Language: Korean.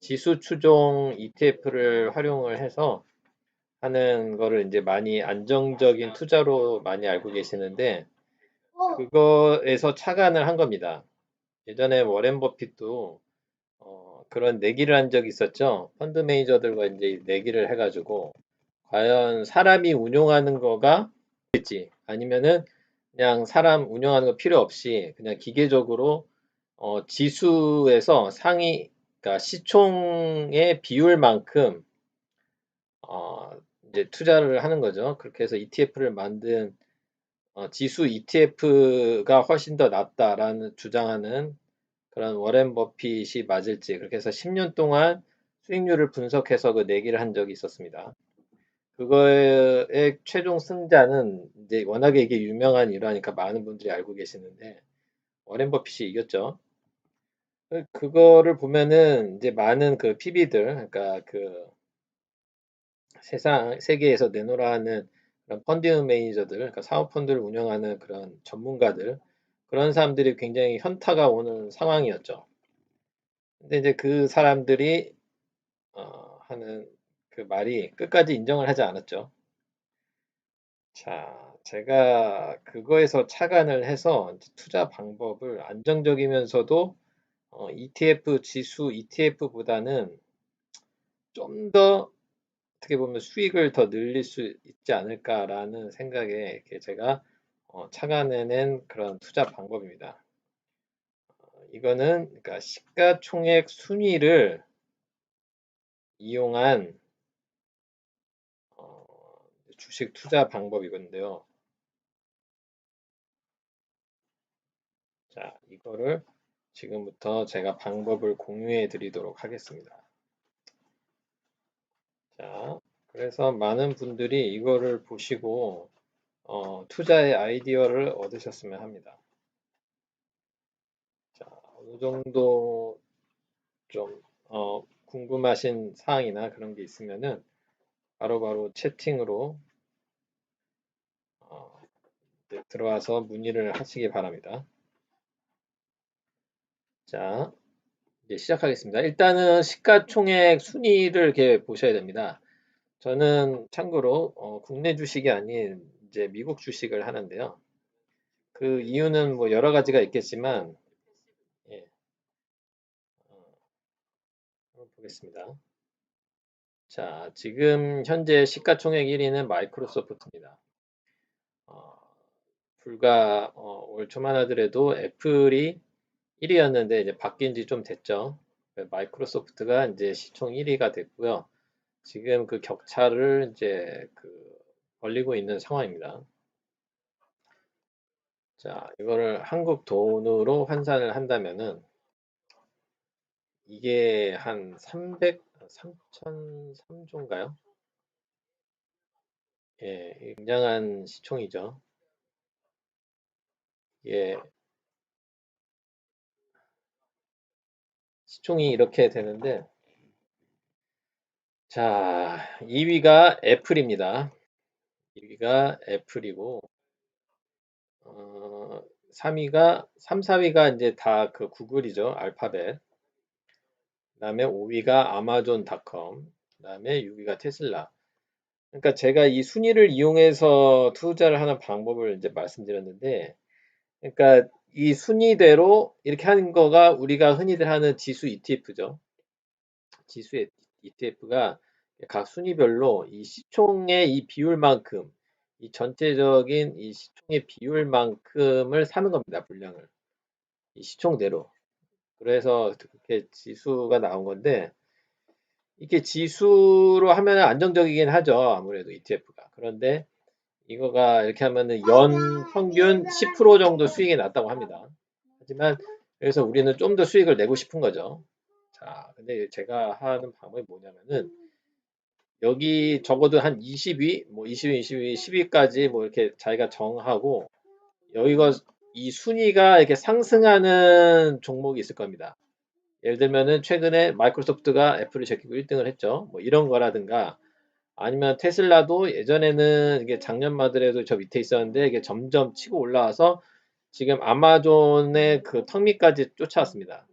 지수 추종 ETF를 활용을 해서 하는 거를 이제 많이 안정적인 투자로 많이 알고 계시는데 그거에서 착안을 한 겁니다. 예전에 워렌 버핏도 어, 그런 내기를 한 적이 있었죠. 펀드 매니저들과 이제 내기를 해가지고 과연 사람이 운용하는 거가 있지 아니면은 그냥 사람 운영하는 거 필요 없이 그냥 기계적으로 어, 지수에서 상위 그러니까 시총의 비율만큼 어, 이제 투자를 하는 거죠. 그렇게 해서 ETF를 만든 어, 지수 ETF가 훨씬 더 낫다라는 주장하는 그런 워렌 버핏이 맞을지 그렇게 해서 10년 동안 수익률을 분석해서 그 내기를 한 적이 있었습니다. 그거의 최종 승자는 이제 워낙에 이게 유명한 일화니까 많은 분들이 알고 계시는데 워렌 버핏이 이겼죠. 그거를 보면은 이제 많은 그 PB들, 그러니까 그 세상 세계에서 내놓으라 하는 그런 펀드 매니저들, 그러니까 사업 펀드를 운영하는 그런 전문가들 그런 사람들이 굉장히 현타가 오는 상황이었죠. 근데 이제 그 사람들이 어, 하는 그 말이 끝까지 인정을 하지 않았죠. 자, 제가 그거에서 착안을 해서 투자 방법을 안정적이면서도 어, ETF 지수 ETF보다는 좀 더 어떻게 보면 수익을 더 늘릴 수 있지 않을까라는 생각에 제가 어, 착안해낸 그런 투자 방법입니다. 어, 이거는 그러니까 시가총액 순위를 이용한 어, 주식 투자 방법이건데요. 자, 이거를 지금부터 제가 방법을 공유해 드리도록 하겠습니다. 자, 그래서 많은 분들이 이거를 보시고 어, 투자의 아이디어를 얻으셨으면 합니다. 자, 어느 정도 좀 어, 궁금하신 사항이나 그런 게 있으면은 바로바로 바로 채팅으로 어, 들어와서 문의를 하시기 바랍니다. 자, 이제 시작하겠습니다. 일단은 시가총액 순위를 이렇게 보셔야 됩니다. 저는 참고로 어, 국내 주식이 아닌 이제 미국 주식을 하는데요. 그 이유는 뭐 여러 가지가 있겠지만, 예. 어, 한번 보겠습니다. 자, 지금 현재 시가총액 1위는 마이크로소프트입니다. 어, 불과 어, 올 초만 하더라도 애플이 1위였는데 이제 바뀐 지 좀 됐죠. 마이크로소프트가 이제 시총 1위가 됐고요. 지금 그 격차를 이제 그 벌리고 있는 상황입니다. 자, 이거를 한국 돈으로 환산을 한다면은 이게 한 300, 3,003조인가요? 예, 굉장한 시총이죠. 예, 시총이 이렇게 되는데 자 2위가 애플입니다. 2위가 애플이고 어, 3위가 3, 4위가 이제 다 그 구글이죠. 알파벳. 그 다음에 5위가 아마존닷컴. 그 다음에 6위가 테슬라. 그러니까 제가 이 순위를 이용해서 투자를 하는 방법을 이제 말씀드렸는데 그러니까 이 순위대로 이렇게 하는 거가 우리가 흔히들 하는 지수 ETF죠. 지수 ETF가 각 순위별로 이 시총의 이 비율만큼 이 전체적인 이 시총의 비율만큼을 사는 겁니다. 물량을. 이 시총대로. 그래서 그렇게 지수가 나온 건데 이게 지수로 하면 안정적이긴 하죠. 아무래도 ETF가. 그런데 이거가 이렇게 하면은 연 평균 10% 정도 수익이 났다고 합니다. 하지만 그래서 우리는 좀 더 수익을 내고 싶은 거죠. 자, 근데 제가 하는 방법이 뭐냐면은 여기 적어도 한 20위, 뭐 20위, 22위, 10위까지 뭐 이렇게 자기가 정하고 여기가 이 순위가 이렇게 상승하는 종목이 있을 겁니다. 예를 들면은 최근에 마이크로소프트가 애플을 제끼고 1등을 했죠. 뭐 이런 거라든가 아니면 테슬라도 예전에는 이게 작년 말들에도 저 밑에 있었는데 이게 점점 치고 올라와서 지금 아마존의 그 턱밑까지 쫓아왔습니다.